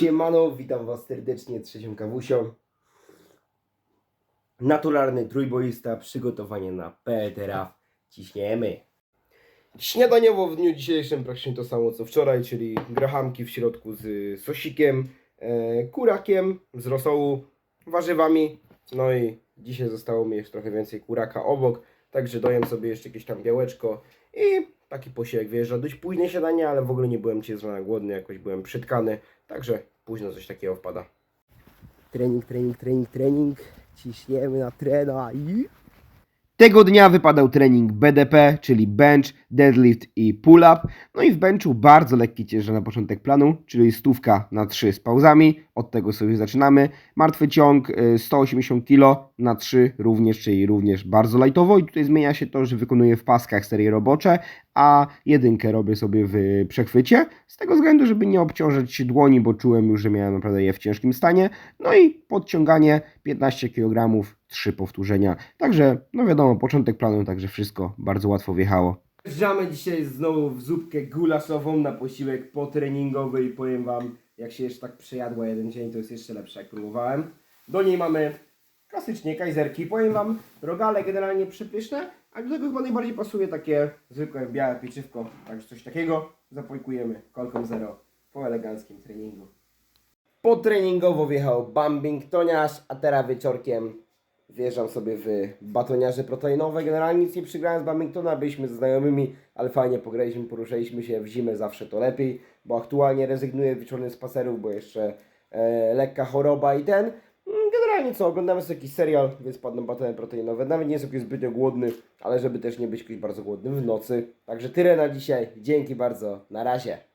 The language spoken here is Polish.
Siemano, witam Was serdecznie, trzecią kawusią. Naturalny trójboista, przygotowanie na PETRA. Ciśniemy. Śniadaniowo w dniu dzisiejszym praktycznie to samo co wczoraj, czyli grahamki w środku z sosikiem, e, kurakiem z rosołu, warzywami. No i dzisiaj zostało mi jeszcze trochę więcej kuraka obok, także dojem sobie jeszcze jakieś tam białeczko i taki posiłek wjeżdża. Dość późne śniadanie, ale w ogóle nie byłem dzisiaj z rana głodny, jakoś byłem przytkany, także późno coś takiego wpada. Trening, trening, trening, trening. Ciśniemy na trena i... Tego dnia wypadał trening BDP, czyli bench, deadlift i pull-up. No i w benchu bardzo lekki ciężar na początek planu, czyli stówka na 3 z pauzami. Od tego sobie zaczynamy. Martwy ciąg y, 180 kg na 3 również, czyli również bardzo lightowo. I tutaj zmienia się to, że wykonuję w paskach serie robocze, a jedynkę robię sobie w przechwycie. Z tego względu, żeby nie obciążać dłoni, bo czułem już, że miałem naprawdę je w ciężkim stanie. No i podciąganie 15 kg, 3 powtórzenia. Także, no wiadomo, początek planu, także wszystko bardzo łatwo wjechało. Wjeżdżamy dzisiaj znowu w zupkę gulaszową na posiłek potreningowy i powiem Wam, jak się jeszcze tak przejadła jeden dzień, to jest jeszcze lepsze, jak próbowałem. Do niej mamy klasycznie kajzerki. Powiem Wam, rogale generalnie przepyszne, a do tego chyba najbardziej pasuje takie zwykłe białe pieczywko. Także coś takiego zapojkujemy kolką zero po eleganckim treningu. Potreningowo wjechał Bambing Toniarz, a teraz wieczorkiem wjeżdżam sobie w batoniarze proteinowe. Generalnie nic nie przygrałem z Bambingtona, byliśmy ze znajomymi, ale fajnie pograliśmy, poruszaliśmy się w zimę, zawsze to lepiej, bo aktualnie rezygnuję wieczornych spacerów, bo jeszcze e, lekka choroba i ten. Mm, Generalnie co, oglądamy sobie jakiś serial, więc padną batony proteinowe. Nawet nie jest jakiś zbytnio głodny, ale żeby też nie być jakiś bardzo głodnym w nocy. Także tyle na dzisiaj. Dzięki bardzo. Na razie.